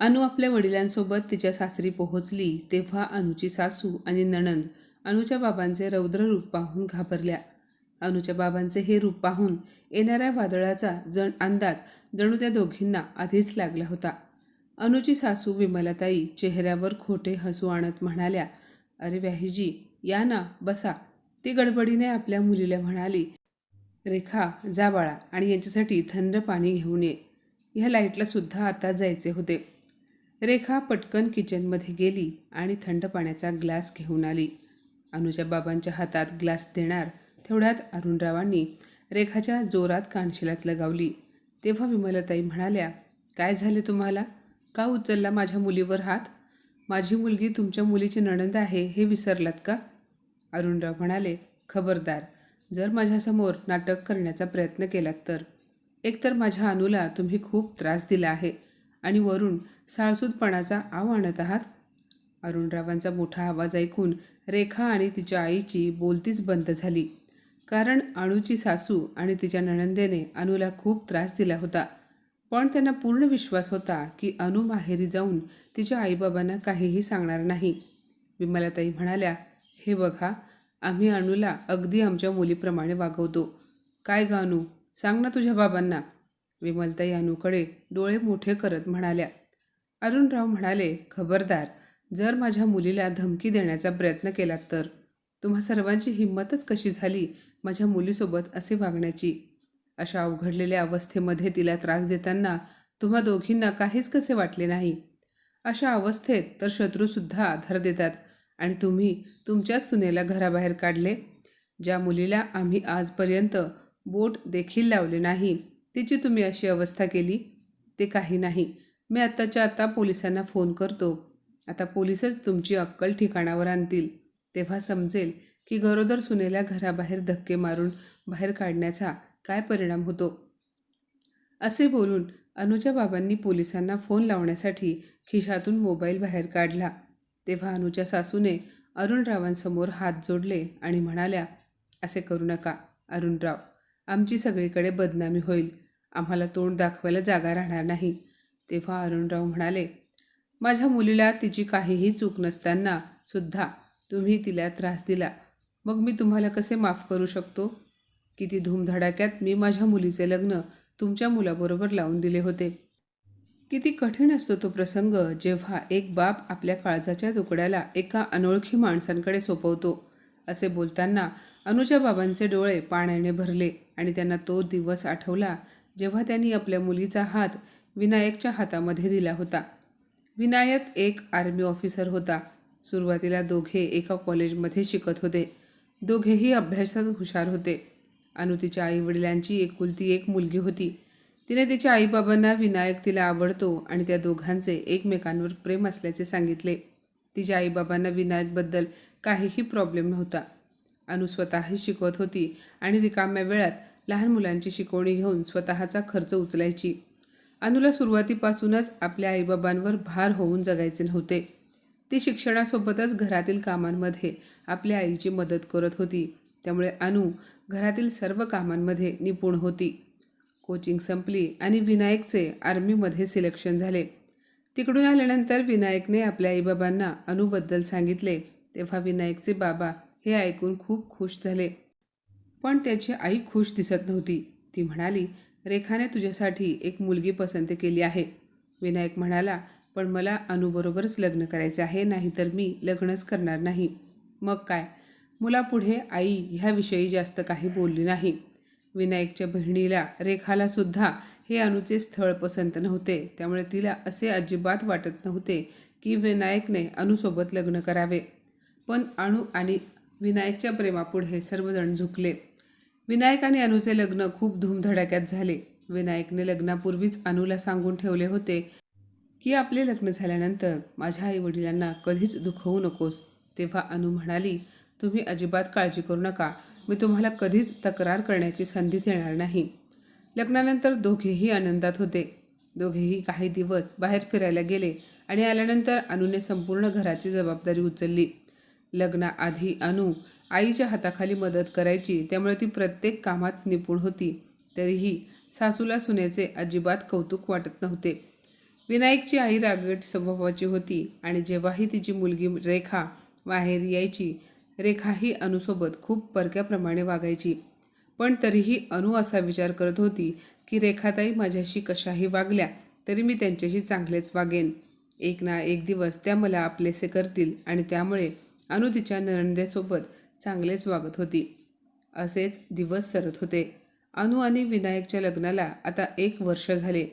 अनु आपल्या वडिलांसोबत तिच्या सासरी पोहोचली तेव्हा अनुची सासू आणि नणंद अनुच्या बाबांचे रौद्र रूप पाहून घाबरल्या. अनुच्या बाबांचे हे रूप पाहून येणाऱ्या वादळाचा जण अंदाज जणू त्या दोघींना आधीच लागला होता. अनुची सासू विमलाताई चेहऱ्यावर खोटे हसू आणत म्हणाल्या अरे व्याहीजी या ना बसा. ती गडबडीने आपल्या मुलीला म्हणाली रेखा जा बाळा आणि यांच्यासाठी थंड पाणी घेऊन ये. ह्या लाईटला सुद्धा आता जायचे होते. रेखा पटकन किचनमध्ये गेली आणि थंड पाण्याचा ग्लास घेऊन आली. अनुजा बाबांच्या हातात ग्लास देणार तेवढ्यात अरुणरावांनी रेखाच्या जोरात कानशिलात लगावली. तेव्हा विमलताई म्हणाल्या काय झाले तुम्हाला? का उचलला माझ्या मुलीवर हात? माझी मुलगी तुमच्या मुलीची नणंद आहे हे विसरलात का? अरुणराव म्हणाले खबरदार. जर माझ्यासमोर नाटक करण्याचा प्रयत्न केलात तर. एकतर माझ्या अनुला तुम्ही खूप त्रास दिला आहे. आणि वरून साळसूदपणाचा आव आणत आहात. अरुणरावांचा मोठा आवाज ऐकून रेखा आणि तिच्या आईची बोलतीच बंद झाली. कारण अणूची सासू आणि तिच्या नणंदेने अणूला खूप त्रास दिला होता. पण त्यांना पूर्ण विश्वास होता की अनु माहेरी जाऊन तिच्या आईबाबांना काहीही सांगणार नाही. विमलाताई म्हणाल्या हे बघा आम्ही अणूला अगदी आमच्या मुलीप्रमाणे वागवतो. काय ग अनु? सांग ना तुझ्या बाबांना. विमलताई अनुकडे डोळे मोठे करत म्हणाल्या अरुणराव म्हणाले खबरदार जर माझ्या मुलीला धमकी देण्याचा प्रयत्न केलात तर? तुम्हा सर्वांची हिंमतच कशी झाली माझ्या मुलीसोबत असे वागण्याची? अशा अवघडलेल्या अवस्थेमध्ये तिला त्रास देताना तुम्हा दोघींना काहीच कसे वाटले नाही? अशा अवस्थेत तर शत्रूसुद्धा आधार देतात. आणि तुम्ही तुमच्याच सुनेला घराबाहेर काढले? ज्या मुलीला आम्ही आजपर्यंत बोट देखील लावले नाही तिची तुम्ही अशी अवस्था केली? ते काही नाही. मी आत्ताच्या आत्ता पोलिसांना फोन करतो. आता पोलिसच तुमची अक्कल ठिकाणावर आणतील. तेव्हा समजेल की गरोदर सुनेला घराबाहेर धक्के मारून बाहेर काढण्याचा काय परिणाम होतो? असे बोलून अनुजा बाबांनी पोलिसांना फोन लावण्यासाठी खिशातून मोबाईल बाहेर काढला. तेव्हा अनुच्या सासूने अरुणरावांसमोर हात जोडले आणि म्हणाल्या असे करू नका अरुणराव. आमची सगळीकडे बदनामी होईल. आम्हाला तोंड दाखवायला जागा राहणार नाही. तेव्हा अरुणराव म्हणाले माझ्या मुलीला तिची काहीही चूक नसताना सुद्धा तुम्ही तिला त्रास दिला. मग मी तुम्हाला कसे माफ करू शकतो? किती धूमधडाक्यात मी माझ्या मुलीचे लग्न तुमच्या मुलाबरोबर लावून दिले होते. किती कठीण असतो तो प्रसंग जेव्हा एक बाप आपल्या काळजाच्या तुकड्याला एका अनोळखी माणसांकडे सोपवतो. असे बोलताना अनुजा बाबांचे डोळे पाण्याने भरले आणि त्यांना तो दिवस आठवला जेव्हा त्यांनी आपल्या मुलीचा हात विनायकच्या हातामध्ये दिला होता. विनायक एक आर्मी ऑफिसर होता. सुरुवातीला दोघे एका कॉलेजमध्ये शिकत होते. दोघेही अभ्यासात हुशार होते. अनु तिच्या आईवडिलांची एकुलती एक मुलगी होती. तिने तिच्या आईबाबांना विनायक तिला आवडतो आणि त्या दोघांचे एकमेकांवर प्रेम असल्याचे सांगितले. तिच्या आईबाबांना विनायकबद्दल काहीही प्रॉब्लेम नव्हता. अनु स्वतःही शिकवत होती आणि रिकाम्या वेळात लहान मुलांची शिकवणी घेऊन स्वतःचा खर्च उचलायची. अनुला सुरुवातीपासूनच आपल्या आईबाबांवर भार होऊन जगायचे नव्हते. ती शिक्षणासोबतच घरातील कामांमध्ये आपल्या आईची मदत करत होती. त्यामुळे अनु घरातील सर्व कामांमध्ये निपुण होती. कोचिंग संपली आणि विनायकचे आर्मीमध्ये सिलेक्शन झाले. तिकडून आल्यानंतर विनायकने आपल्या आईबाबांना अनुबद्दल सांगितले. तेव्हा विनायकचे बाबा हे ऐकून खूप खुश झाले. पण त्याची आई खुश दिसत नव्हती. ती म्हणाली रेखाने तुझ्यासाठी एक मुलगी पसंत केली आहे. विनायक म्हणाला पण मला अनुबरोबरच लग्न करायचे आहे नाहीतर मी लग्नच करणार नाही. मग काय? मुलापुढे आई ह्याविषयी जास्त काही बोलली नाही. विनायकच्या बहिणीला रेखाला सुद्धा हे अनुचे स्थळ पसंत नव्हते. त्यामुळे तिला असे अजिबात वाटत नव्हते की विनायकने अनुसोबत लग्न करावे. पण अणू आणि विनायकच्या प्रेमापुढे सर्वजण झुकले. विनायक आणि अनुचे लग्न खूप धूमधडाक्यात झाले. विनायकने लग्नापूर्वीच अनुला सांगून ठेवले होते की आपले लग्न झाल्यानंतर माझ्या आईवडिलांना कधीच दुखवू नकोस. तेव्हा अनु म्हणाली तुम्ही अजिबात काळजी करू नका. मी तुम्हाला कधीच तक्रार करण्याची संधी देणार नाही. लग्नानंतर दोघेही आनंदात होते. दोघेही काही दिवस बाहेर फिरायला गेले आणि आल्यानंतर अनुने संपूर्ण घराची जबाबदारी उचलली. लग्नाआधी अनु आईच्या हाताखाली मदत करायची त्यामुळे ती प्रत्येक कामात निपुण होती. तरीही सासूला सुनेचे अजिबात कौतुक वाटत नव्हते. विनायकची आई रागट स्वभावाची होती आणि जेव्हाही तिची मुलगी रेखा बाहेर यायची रेखा ही अनुसोबत खूप परक्याप्रमाणे वागायची. पण तरीही अनु असा विचार करत होती की रेखाताई माझ्याशी कशाही वागल्या तरी मी त्यांच्याशी चांगलेच वागेन. एक ना एक दिवस त्या मला आपलेसे करतील आणि त्यामुळे अनु तिच्या नणंदेसोबत चांगलेच वागत होती. असेच दिवस सरत होते. अनु आणि विनायकच्या लग्नाला आता एक वर्ष झाले.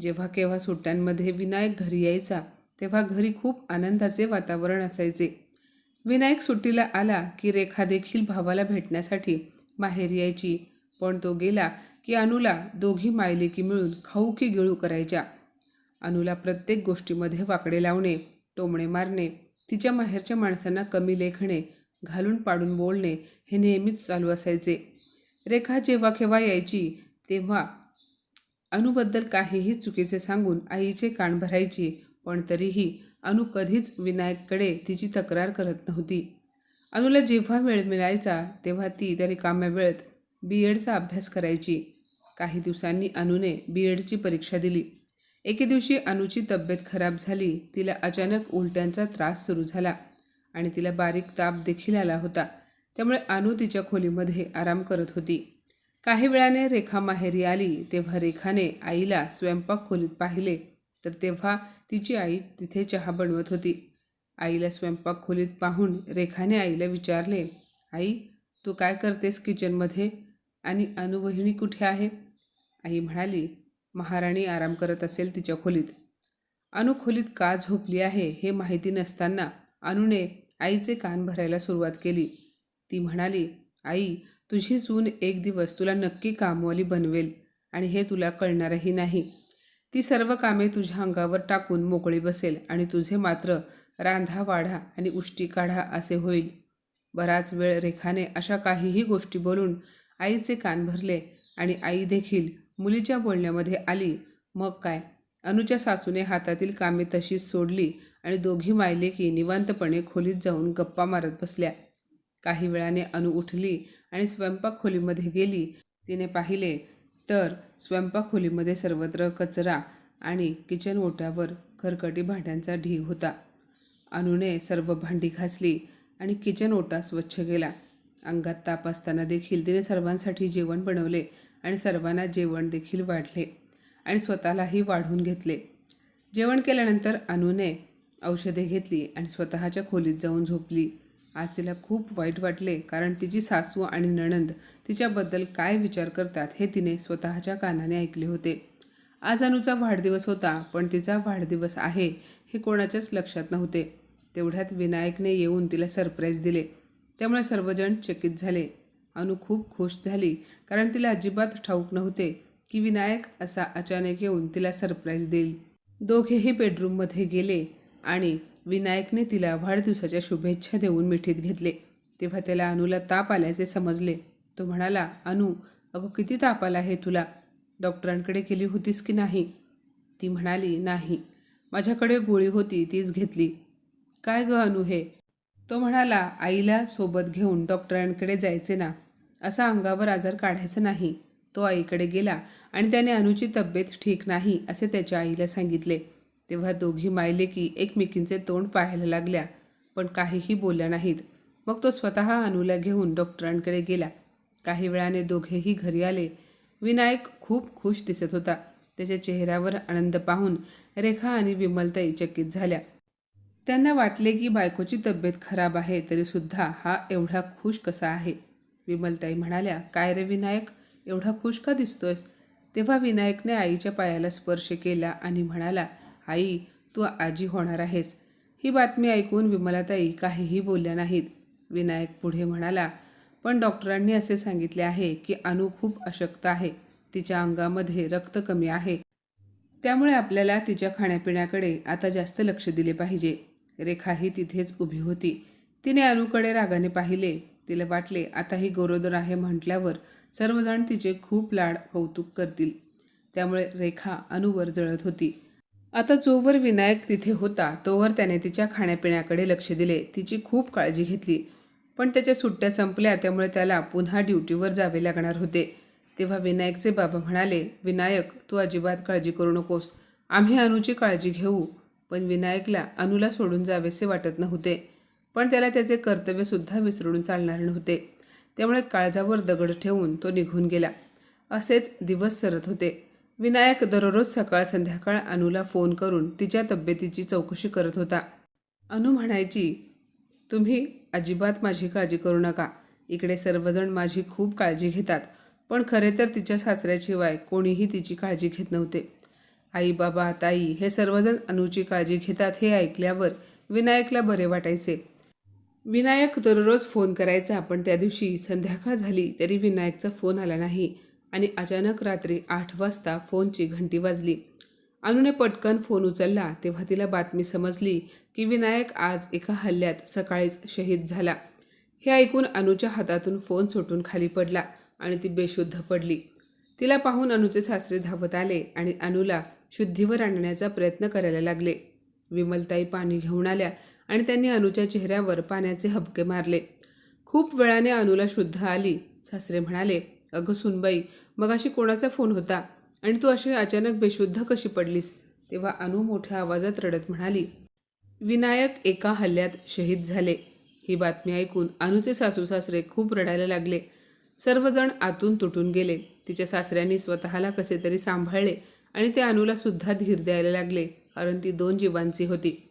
जेव्हा केव्हा सुट्ट्यांमध्ये विनायक घरी यायचा तेव्हा घरी खूप आनंदाचे वातावरण असायचे. विनायक सुट्टीला आला की रेखा देखील भावाला भेटण्यासाठी माहेर यायची. पण तो गेला की अनुला दोघी मायलेकी मिळून खाऊ की गिळू करायच्या. अनुला प्रत्येक गोष्टीमध्ये वाकडे लावणे टोमणे मारणे तिच्या माहेरच्या माणसांना कमी लेखणे घालून पाडून बोलणे हे नेहमीच चालू असायचे. रेखा जेव्हा केव्हा यायची तेव्हा अनुबद्दल काहीही चुकीचे सांगून आईचे कान भरायची पण तरीही अनु कधीच विनायककडे तिची तक्रार करत नव्हती. अनुला जेव्हा वेळ मिळायचा तेव्हा ती त्या रिकाम्या वेळेत बी एडचा अभ्यास करायची. काही दिवसांनी अनुने बी एडची परीक्षा दिली. एके दिवशी अनुची तब्येत खराब झाली तिला अचानक उलट्यांचा त्रास सुरू झाला. आणि तिला बारीक ताप देखील आला होता. त्यामुळे अनु तिच्या खोलीमध्ये आराम करत होती. काही वेळाने रेखा माहेरी आली तेव्हा रेखाने आईला स्वयंपाक खोलीत पाहिले. तर तेव्हा तिची आई तिथे चहा बनवत होती. आईला स्वयंपाक खोलीत पाहून रेखाने आईला विचारले आई तू काय करतेस किचनमध्ये? आणि अनुवहिणी कुठे आहे? आई म्हणाली महाराणी आराम करत असेल तिच्या खोलीत. अनु खोलीत का झोपली आहे हे माहिती नसताना अनुने आईचे कान भरायला सुरुवात केली. ती म्हणाली आई तुझी सून एक दिवस तुला नक्की कामवाली बनवेल आणि हे तुला कळणारही नाही. ती सर्व कामे तुझ्या अंगावर टाकून मोकळी बसेल आणि तुझे मात्र रांधा वाढा आणि उष्टी काढा असे होईल. बराच वेळ रेखाने अशा काहीही गोष्टी बोलून आईचे कान भरले आणि आई देखील मुलीच्या बोलण्यामध्ये आली. मग काय? अनुच्या सासूने हातातील कामे तशीच सोडली आणि दोघी मायले की निवांतपणे खोलीत जाऊन गप्पा मारत बसल्या. काही वेळाने अनु उठली आणि स्वयंपाक खोलीमध्ये गेली. तिने पाहिले तर स्वयंपाक खोलीमध्ये सर्वत्र कचरा आणि किचन ओट्यावर खरकटी भांड्यांचा ढीग होता. अनुने सर्व भांडी घासली आणि किचन ओटा स्वच्छ केला. अंगात ताप असताना देखील तिने सर्वांसाठी जेवण बनवले आणि सर्वांना जेवण देखील वाढले आणि स्वतःलाही वाढून घेतले. जेवण केल्यानंतर अनुने औषधे घेतली आणि स्वतःच्या खोलीत जाऊन झोपली. आज तिला खूप वाईट वाटले कारण तिची सासू आणि नणंद तिच्याबद्दल काय विचार करतात हे तिने स्वतःच्या कानाने ऐकले होते. आज अनुचा वाढदिवस होता पण तिचा वाढदिवस आहे हे कोणाच्याच लक्षात नव्हते. तेवढ्यात विनायकने येऊन तिला सरप्राईज दिले. त्यामुळे सर्वजण चकित झाले. अनु खूप खुश झाली कारण तिला अजिबात ठाऊक नव्हते की विनायक असा अचानक येऊन तिला सरप्राईज देईल. दोघेही बेडरूममध्ये गेले. आणि विनायकने तिला वाढदिवसाच्या शुभेच्छा देऊन मिठीत घेतले. तेव्हा त्याला अनुला ताप आल्याचे समजले. तो म्हणाला अनु अगो किती ताप आला आहे तुला? डॉक्टरांकडे केली होतीस की नाही? ती म्हणाली नाही. माझ्याकडे गोळी होती तीच घेतली. काय ग अनु हे? तो म्हणाला आईला सोबत घेऊन डॉक्टरांकडे जायचे ना. असा अंगावर आजार काढायचा नाही. तो आईकडे गेला आणि त्याने अनुची तब्येत ठीक नाही असे त्याच्या आईला सांगितले. तेव्हा दोघी मायले की एकमेकींचे तोंड पाहायला लागल्या पण काहीही बोलल्या नाहीत. मग तो स्वतः अनुला घेऊन डॉक्टरांकडे गेला. काही वेळाने दोघेही घरी आले. विनायक खूप खुश दिसत होता. त्याच्या चेहऱ्यावर आनंद पाहून रेखा आणि विमलताई चकित झाल्या. त्यांना वाटले की बायकोची तब्येत खराब आहे तरीसुद्धा हा एवढा खुश कसा आहे? विमलताई म्हणाल्या काय रे विनायक? एवढा खुश का दिसतोयस? तेव्हा विनायकने आईच्या पायाला स्पर्श केला आणि म्हणाला आई तू आजी होणार आहेस. ही बातमी ऐकून विमलाताई काहीही बोलल्या नाहीत. विनायक पुढे म्हणाला पण डॉक्टरांनी असे सांगितले आहे की अनु खूप अशक्त आहे. तिच्या अंगामध्ये रक्त कमी आहे. त्यामुळे आपल्याला तिच्या खाण्यापिण्याकडे आता जास्त लक्ष दिले पाहिजे. रेखाही तिथेच उभी होती. तिने अनुकडे रागाने पाहिले. तिला वाटले आता ही गरोदर आहे म्हटल्यावर सर्वजण तिचे खूप लाड कौतुक करतील. त्यामुळे रेखा अनुवर जळत होती. आता जोवर विनायक तिथे होता तोवर त्याने तिच्या खाण्यापिण्याकडे लक्ष दिले. तिची खूप काळजी घेतली. पण त्याच्या सुट्ट्या संपल्या त्यामुळे त्याला पुन्हा ड्युटीवर जावे लागणार होते. तेव्हा विनायकचे बाबा म्हणाले विनायक तू अजिबात काळजी करू नकोस. आम्ही अनुची काळजी घेऊ. पण विनायकला अनुला सोडून जावेसे वाटत नव्हते. पण त्याला त्याचे कर्तव्यसुद्धा विसरून चालणार नव्हते. त्यामुळे काळजावर दगड ठेवून तो निघून गेला. असेच दिवस सरत होते. विनायक दररोज सकाळ संध्याकाळ अनुला फोन करून तिच्या तब्येतीची चौकशी करत होता. अनु म्हणायची तुम्ही अजिबात माझी काळजी करू नका. इकडे सर्वजण माझी खूप काळजी घेतात. पण खरे तर तिच्या सासऱ्याशिवाय कोणीही तिची काळजी घेत नव्हते. आई बाबा ताई हे सर्वजण अनुची काळजी घेतात हे ऐकल्यावर विनायकला बरे वाटायचे. विनायक दररोज फोन करायचा पण त्या दिवशी संध्याकाळ झाली तरी विनायकचा फोन आला नाही. आणि अचानक रात्री आठ वाजता फोनची घंटी वाजली. अनुने पटकन फोन उचलला तेव्हा तिला बातमी समजली की विनायक आज एका हल्ल्यात सकाळीच शहीद झाला. हे ऐकून अनुच्या हातातून फोन सुटून खाली पडला आणि ती बेशुद्ध पडली. तिला पाहून अनुचे सासरे धावत आले आणि अनुला शुद्धीवर आणण्याचा प्रयत्न करायला लागले. विमलताई पाणी घेऊन आल्या आणि त्यांनी अनुच्या चेहऱ्यावर पाण्याचे हबके मारले. खूप वेळाने अनुला शुद्ध आली. सासरे म्हणाले अगं सुनबाई मगाशी कोणाचा फोन होता आणि तू अशी अचानक बेशुद्ध कशी पडलीस? तेव्हा अनु मोठ्या आवाजात रडत म्हणाली विनायक एका हल्ल्यात शहीद झाले. ही बातमी ऐकून अनुचे सासू सासरे खूप रडायला लागले. सर्वजण आतून तुटून गेले. तिच्या सासऱ्यांनी स्वतःला कसे तरी सांभाळले आणि ते अनुला सुद्धा धीर द्यायला लागले कारण ती दोन जीवांची होती.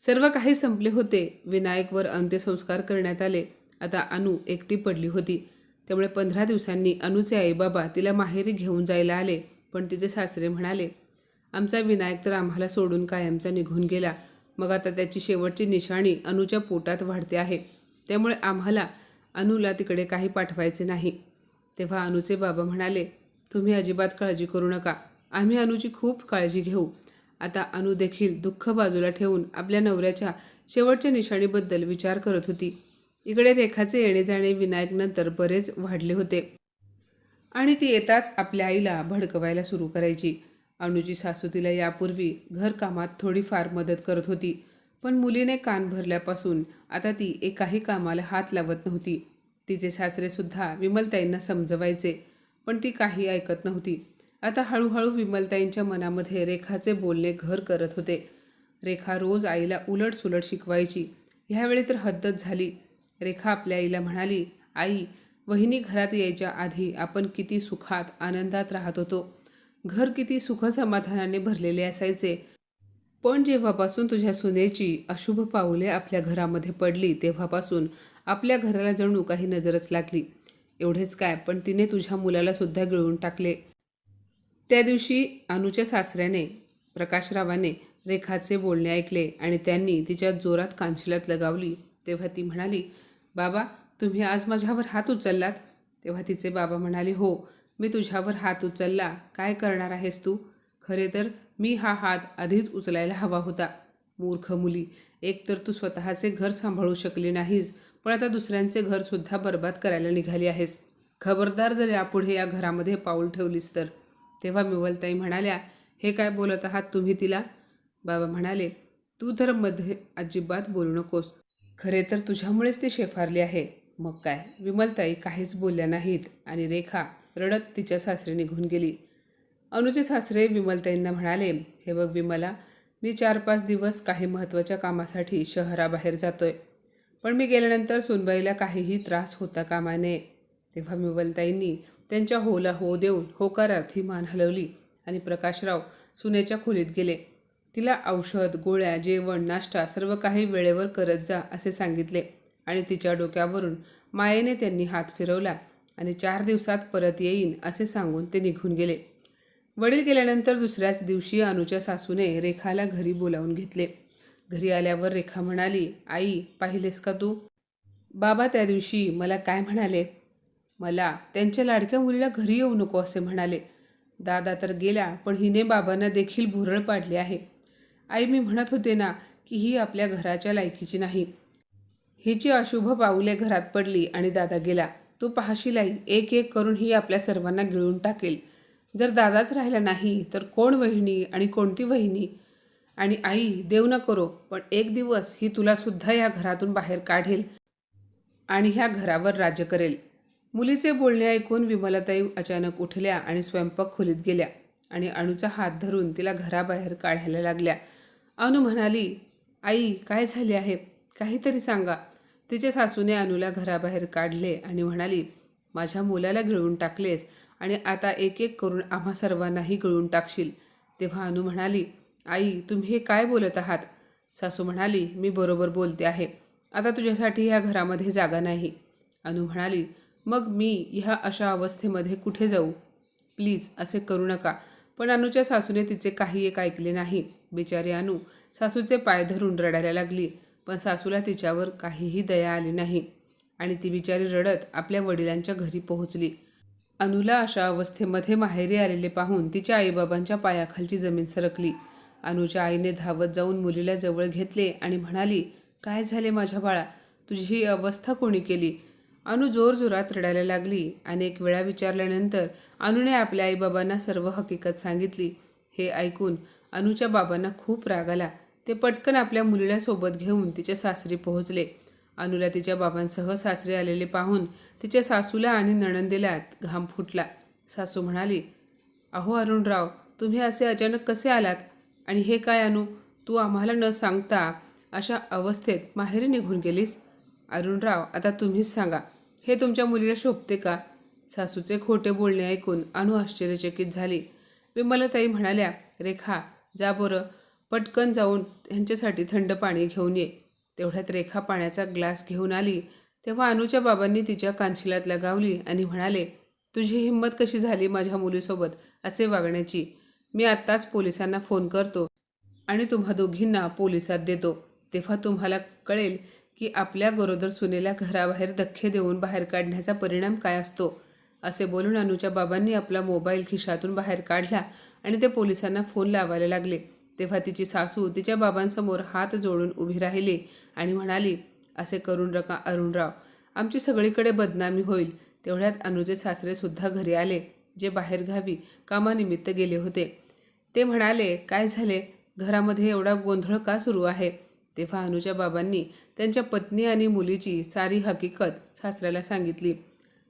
सर्व काही संपले होते. विनायकवर अंत्यसंस्कार करण्यात आले. आता अनु एकटी पडली होती. त्यामुळे पंधरा दिवसांनी अनुचे आईबाबा तिला माहेरी घेऊन जायला आले पण तिचे सासरे म्हणाले आमचा विनायक तर आम्हाला सोडून कायमचा निघून गेला. मग आता त्याची शेवटची निशाणी अनुच्या पोटात वाढते आहे. त्यामुळे आम्हाला अनुला तिकडे काही पाठवायचे नाही. तेव्हा अनुचे बाबा म्हणाले तुम्ही अजिबात काळजी करू नका. आम्ही अनुची खूप काळजी घेऊ. आता अनु देखील दुःख बाजूला ठेवून आपल्या नवऱ्याच्या शेवटच्या निशाणीबद्दल विचार करत होती. इकडे रेखाचे येणे जाणे विनायकनंतर बरेच वाढले होते. आणि ती येताच आपल्या आईला भडकवायला सुरू करायची. अनुची सासू तिला यापूर्वी घरकामात थोडीफार मदत करत होती पण मुलीने कान भरल्यापासून आता ती एकाही कामाला हात लावत नव्हती. तिचे सासरेसुद्धा विमलताईंना समजवायचे पण ती काही ऐकत नव्हती. आता हळूहळू विमलताईंच्या मनामध्ये रेखाचे बोलणे घर करत होते. रेखा रोज आईला उलट सुलट शिकवायची. ह्यावेळी तर हद्दच झाली. रेखा आपल्या आईला म्हणाली आई वहिनी घरात यायच्या आधी आपण किती सुखात आनंदात राहत होतो. घर किती सुखसमाधानाने भरलेले असायचे. पण जेव्हापासून तुझ्या सुनेची अशुभ पाऊले आपल्या घरामध्ये पडली तेव्हापासून आपल्या घराला जणू काही नजरच लागली. एवढेच काय पण तिने तुझ्या मुलाला सुद्धा गिळून टाकले. त्या दिवशी अनुच्या सासऱ्याने प्रकाशरावाने रेखाचे बोलणे ऐकले आणि त्यांनी तिच्या जोरात कांशिलात लगावली. तेव्हा ती म्हणाली बाबा तुम्ही आज माझ्यावर हात उचललात? तेव्हा तिचे बाबा म्हणाले हो मी तुझ्यावर हात उचलला. काय करणार आहेस तू? खरे तर मी हा हात आधीच उचलायला हवा होता. मूर्ख मुली एक तर तू स्वतःचे घर सांभाळू शकली नाहीस पण आता दुसऱ्यांचे घरसुद्धा बर्बाद करायला निघाली आहेस. खबरदार जर यापुढे या घरामध्ये पाऊल ठेवलीस तर. तेव्हा मिवलताई म्हणाल्या हे काय बोलत आहात तुम्ही तिला? बाबा म्हणाले तू तर मध्ये अजिबात बोलू नकोस. खरे तर तुझ्यामुळेच ती शेफारली आहे. मग काय? विमलताई काहीच बोलल्या नाहीत आणि रेखा रडत तिच्या सासरी निघून गेली. अनुचे सासरे विमलताईंना म्हणाले हे बघ विमला मी चार पाच दिवस काही महत्त्वाच्या कामासाठी शहराबाहेर जातोय. पण मी गेल्यानंतर सुनबाईला काहीही त्रास होता कामा नये तेव्हा विमलताईंनी त्यांच्या होला हो देऊन होकारार्थी मान हलवली आणि प्रकाशराव सुनेच्या खोलीत गेले. तिला औषध गोळ्या जेवण नाश्ता सर्व काही वेळेवर करत जा असे सांगितले. आणि तिच्या डोक्यावरून मायेने त्यांनी हात फिरवला आणि चार दिवसात परत येईन असे सांगून ते निघून गेले. वडील गेल्यानंतर दुसऱ्याच दिवशी अनुच्या सासूने रेखाला घरी बोलावून घेतले. घरी आल्यावर रेखा म्हणाली आई पाहिलेस का तू? बाबा त्या दिवशी मला काय म्हणाले? मला त्यांच्या लाडक्या मुलीला घरी येऊ नको असे म्हणाले. दादा तर गेला पण हिने बाबांना देखील भुरळ पाडली आहे. आई मी म्हणत होते ना की ही आपल्या घराच्या लायकीची नाही. हिची अशुभ पाऊले घरात पडली आणि दादा गेला. तू पाहशील आई एक एक करून ही आपल्या सर्वांना गिळून टाकेल. जर दादाच राहिला नाही तर कोण वहिनी आणि कोणती वहिनी? आणि आई देव न करो पण एक दिवस ही तुलासुद्धा या घरातून बाहेर काढेल आणि ह्या घरावर राज्य करेल. मुलीचे बोलणे ऐकून विमलाताई अचानक उठल्या आणि स्वयंपाक खोलीत गेल्या आणि अणूचा हात धरून तिला घराबाहेर काढायला लागल्या. अनु म्हणाली आई काय झाले आहे? काहीतरी सांगा. तिच्या सासूने अनुला घराबाहेर काढले आणि म्हणाली माझ्या मुलाला गिळून टाकलेस आणि आता एक एक करून आम्हा सर्वांनाही गिळून टाकशील. तेव्हा अनु म्हणाली आई तुम्ही हे काय बोलत आहात? सासू म्हणाली मी बरोबर बोलते आहे. आता तुझ्यासाठी ह्या घरामध्ये जागा नाही. अनु म्हणाली मग मी ह्या अशा अवस्थेमध्ये कुठे जाऊ? प्लीज असे करू नका. पण अनुच्या सासूने तिचे काही एक ऐकले नाही. बिचारी अनु सासूचे पाय धरून रडायला लागली पण सासूला तिच्यावर काहीही दया आली नाही आणि ती बिचारी रडत आपल्या वडिलांच्या घरी पोहोचली. अनुला अशा अवस्थेमध्ये माहेरी आलेले पाहून तिच्या आईबाबांच्या पायाखालची जमीन सरकली. अनुच्या आईने धावत जाऊन मुलीला जवळ घेतले आणि म्हणाली काय झाले माझ्या बाळा? तुझी ही अवस्था कोणी केली? अनु जोरजोरात रडायला लागली अनेक वेळा विचारल्यानंतर अनुने आपल्या आईबाबांना सर्व हकीकत सांगितली. हे ऐकून अनुच्या बाबांना खूप राग आला. ते पटकन आपल्या मुलीला सोबत घेऊन तिच्या सासरी पोहोचले. अनुला तिच्या बाबांसह सासरी आलेले पाहून तिच्या सासूला आणि नणंदेला घाम फुटला. सासू म्हणाली अहो अरुणराव तुम्ही असे अचानक कसे आलात? आणि हे काय अनु तू आम्हाला न सांगता अशा अवस्थेत माहेरी निघून गेलीस? अरुणराव आता तुम्हीच सांगा हे तुमच्या मुलीला शोभते का? सासूचे खोटे बोलणे ऐकून अनु आश्चर्यचकित झाली. विमलताई म्हणाल्या रेखा जा बरं पटकन जाऊन ह्यांच्यासाठी थंड पाणी घेऊन ये. तेवढ्यात रेखा पाण्याचा ग्लास घेऊन आली. तेव्हा अनुच्या बाबांनी तिच्या कानशिलात लगावली आणि म्हणाले तुझी हिंमत कशी झाली माझ्या मुलीसोबत असे वागण्याची? मी आत्ताच पोलिसांना फोन करतो आणि तुम्हा दोघींना पोलिसात देतो. तेव्हा तुम्हाला कळेल की आपल्या गरोदर सुनेला घराबाहेर धक्के देऊन बाहेर काढण्याचा परिणाम काय असतो. असे बोलून अनुच्या बाबांनी आपला मोबाईल खिशातून बाहेर काढला. आणि ते पोलिसांना फोन लावायला लागले. तेव्हा तिची सासू तिच्या बाबांसमोर हात जोडून उभी राहिली आणि म्हणाली असे करून रका अरुणराव. आमची सगळीकडे बदनामी होईल. तेवढ्यात अनुजे सासरेसुद्धा घरी आले जे बाहेरगावी कामानिमित्त गेले होते. ते म्हणाले काय झाले? घरामध्ये एवढा गोंधळ का सुरू आहे? तेव्हा अनुच्या बाबांनी त्यांच्या पत्नी आणि मुलीची सारी हकीकत सासऱ्याला सांगितली.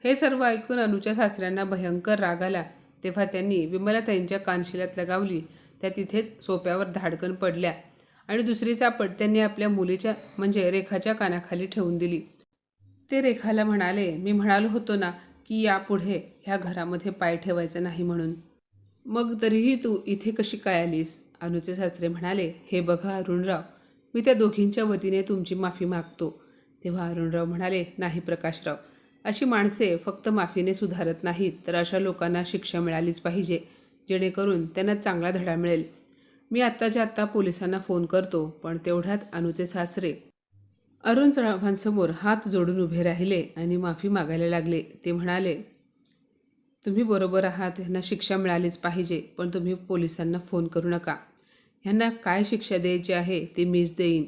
हे सर्व ऐकून अनुच्या सासऱ्यांना भयंकर राग आला. तेव्हा त्यांनी विमलाताईंच्या कानशिलात लगावली. त्या तिथेच सोप्यावर धाडकन पडल्या आणि दुसरी चापट त्यांनी आपल्या मुलीच्या म्हणजे रेखाच्या कानाखाली ठेवून दिली. ते रेखाला म्हणाले मी म्हणालो होतो ना की यापुढे ह्या घरामध्ये पाय ठेवायचा नाही म्हणून. मग तरीही तू इथे कशी काय आलीस? अनुचे सासरे म्हणाले हे बघा अरुणराव मी त्या दोघींच्या वतीने तुमची माफी मागतो. तेव्हा अरुणराव म्हणाले नाही प्रकाशराव अशी माणसे फक्त माफीने सुधारत नाहीत तर अशा लोकांना शिक्षा मिळालीच पाहिजे जेणेकरून त्यांना चांगला धडा मिळेल. मी आत्ताच्या आत्ता पोलिसांना फोन करतो पण तेवढ्यात अनुचे सासरे अरुण चव्हाणसमोर हात जोडून उभे राहिले आणि माफी मागायला लागले. ते म्हणाले तुम्ही बरोबर आहात ह्यांना शिक्षा मिळालीच पाहिजे पण तुम्ही पोलिसांना फोन करू नका. ह्यांना काय शिक्षा द्यायची आहे ते मीच देईन.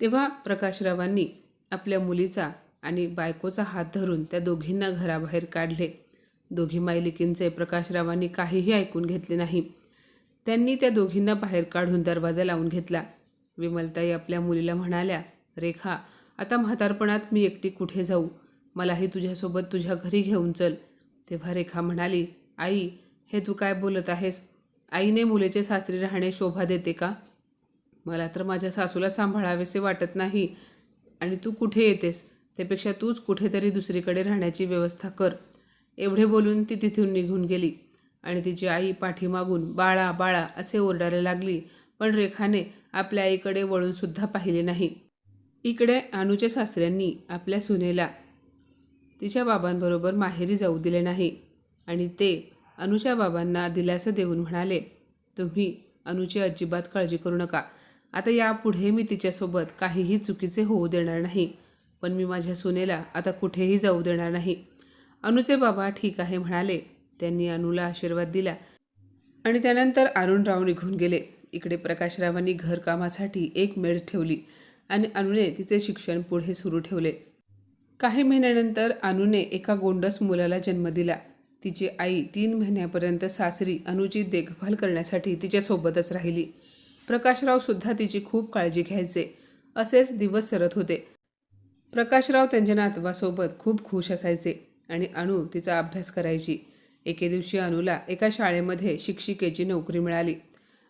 तेव्हा प्रकाशरावांनी आपल्या मुलीचा आणि बायकोचा हात धरून त्या दोघींना घराबाहेर काढले. दोघी मायलिकींचे प्रकाशरावांनी काहीही ऐकून घेतले नाही. त्यांनी त्या दोघींना बाहेर काढून दरवाजा लावून घेतला. विमलताई आपल्या मुलीला म्हणाल्या रेखा आता म्हातारपणात मी एकटी कुठे जाऊ? मलाही तुझ्यासोबत तुझ्या घरी घेऊन चल. तेव्हा रेखा म्हणाली आई हे तू काय बोलत आहेस? आईने मुलीचे सासरी राहणे शोभा देते का? मला तर माझ्या सासूला सांभाळावेसे वाटत नाही. आणि तू कुठे येतेस? त्यापेक्षा तूच कुठेतरी दुसरीकडे राहण्याची व्यवस्था कर. एवढे बोलून ती तिथून निघून गेली. आणि तिची आई पाठीमागून बाळा बाळा असे ओरडायला लागली. पण रेखाने आपल्या आईकडे वळूनसुद्धा पाहिले नाही. इकडे अनुच्या सासऱ्यांनी आपल्या सुनेला तिच्या बाबांबरोबर माहेरी जाऊ दिले नाही. आणि ते अनुच्या बाबांना दिलासा देऊन म्हणाले तुम्ही अनुची अजिबात काळजी करू नका. आता यापुढे मी तिच्यासोबत काहीही चुकीचे होऊ देणार नाही. पण मी माझ्या सुनेला आता कुठेही जाऊ देणार नाही. अनुचे बाबा ठीक आहे म्हणाले. त्यांनी अनुला आशीर्वाद दिला आणि त्यानंतर अरुणराव निघून गेले. इकडे प्रकाशरावांनी घरकामासाठी एक मेड ठेवली आणि अनुने तिचे शिक्षण पुढे सुरू ठेवले. काही महिन्यानंतर अनुने एका गोंडस मुलाला जन्म दिला. तिची आई तीन महिन्यापर्यंत सासरी अनुची देखभाल करण्यासाठी तिच्यासोबतच राहिली. प्रकाशरावसुद्धा तिची खूप काळजी घ्यायचे. असेच दिवस सरत होते. प्रकाशराव त्यांच्या नातवासोबत खूप खुश असायचे आणि अणू तिचा अभ्यास करायची. एके दिवशी अनुला एका शाळेमध्ये शिक्षिकेची नोकरी मिळाली.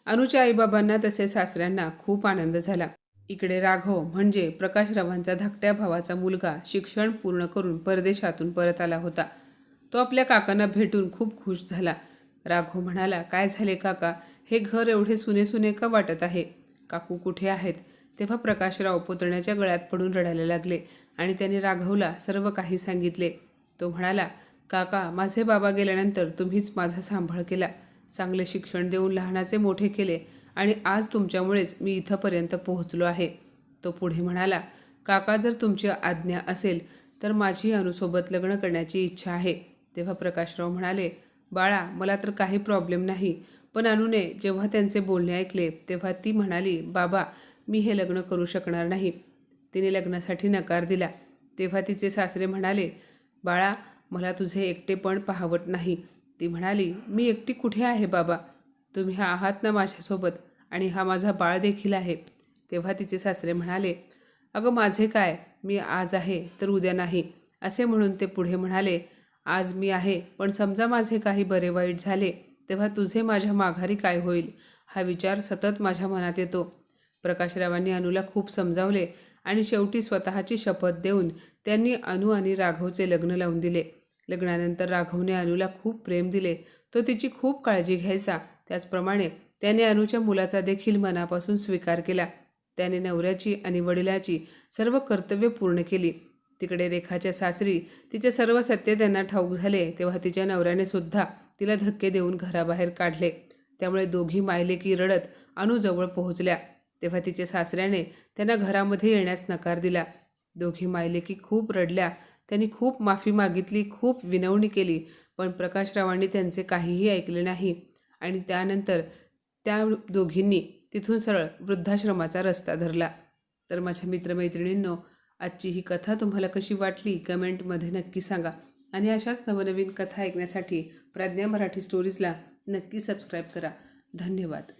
अनुच्या आईबाबांना तसेच सासऱ्यांना खूप आनंद झाला. इकडे राघव म्हणजे प्रकाशरावांचा धाकट्या भावाचा मुलगा शिक्षण पूर्ण करून परदेशातून परत आला होता. तो आपल्या काकांना भेटून खूप खुश झाला. राघव म्हणाला काय झाले काका? हे घर एवढे सुने सुने का वाटत आहे? काकू कुठे आहेत? तेव्हा प्रकाशराव पुतण्याच्या गळ्यात पडून रडायला लागले आणि त्याने राघवला सर्व काही सांगितले. तो म्हणाला काका माझे बाबा गेल्यानंतर तुम्हीच माझा सांभाळ केला. चांगले शिक्षण देऊन लहानाचे मोठे केले आणि आज तुमच्यामुळेच मी इथंपर्यंत पोहोचलो आहे. तो पुढे म्हणाला काका जर तुमची आज्ञा असेल तर माझी अनुसोबत लग्न करण्याची इच्छा आहे. तेव्हा प्रकाशराव म्हणाले बाळा मला तर काही प्रॉब्लेम नाही. पण अनुने जेव्हा त्यांचे बोलणे ऐकले तेव्हा ती म्हणाली बाबा मी हे लग्न करू शकणार नाही. तिने लग्नासाठी नकार दिला. तेव्हा तिचे सासरे म्हणाले बाळा मला तुझे एकटेपण पाहवत नाही. ती म्हणाली मी एकटी कुठे आहे बाबा? तुम्ही हा आहात ना माझ्यासोबत आणि हा माझा बाळ देखील आहे. तेव्हा तिचे सासरे म्हणाले अगं माझे काय? मी आज आहे तर उद्या नाही. असे म्हणून ते पुढे म्हणाले आज मी आहे पण समजा माझे काही बरे वाईट झाले तेव्हा तुझे माझ्या माघारी काय होईल? हा विचार सतत माझ्या मनात येतो. प्रकाशरावांनी अनुला खूप समजावले आणि शेवटी स्वतःची शपथ देऊन त्यांनी अनु आणि राघवचे लग्न लावून दिले. लग्नानंतर राघवने अनुला खूप प्रेम दिले. तो तिची खूप काळजी घ्यायचा. त्याचप्रमाणे त्याने अनुच्या मुलाचा देखील मनापासून स्वीकार केला. त्याने नवऱ्याची आणि वडिलाची सर्व कर्तव्य पूर्ण केली. तिकडे रेखाच्या सासरी तिचे सर्व सत्य त्यांना ठाऊक झाले तेव्हा तिच्या नवऱ्याने सुद्धा तिला धक्के देऊन घराबाहेर काढले. त्यामुळे दोघी मायलेकी रडत अनुजवळ पोहोचल्या. तेव्हा तिच्या सासऱ्याने त्यांना घरामध्ये येण्यास नकार दिला. दोघी मायलेकी खूप रडल्या. त्यांनी खूप माफी मागितली खूप विनवणी केली पण प्रकाशरावांनी त्यांचे काहीही ऐकले नाही. आणि त्यानंतर त्या दोघींनी तिथून सरळ वृद्धाश्रमाचा रस्ता धरला. तर माझ्या मित्रमैत्रिणींनो आजची ही कथा तुम्हाला कशी वाटली? कमेंटमध्ये नक्की सांगा. आणि अशाच नवनवीन कथा ऐकण्यासाठी प्रज्ञा मराठी स्टोरीजला नक्की सबस्क्राईब करा. धन्यवाद.